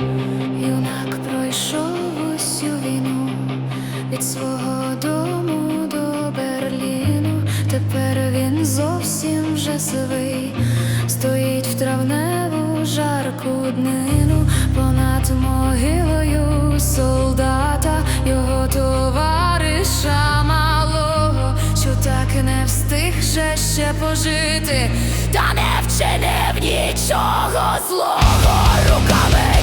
юнак пройшов усю війну. Від свого дому до Берліну. Тепер він зовсім вже сивий, стоїть в травневу жарку днину. Понад могилою солдата, його товариша малого, що так не встиг же ще пожити, та не вчинив нічого злого. Руками.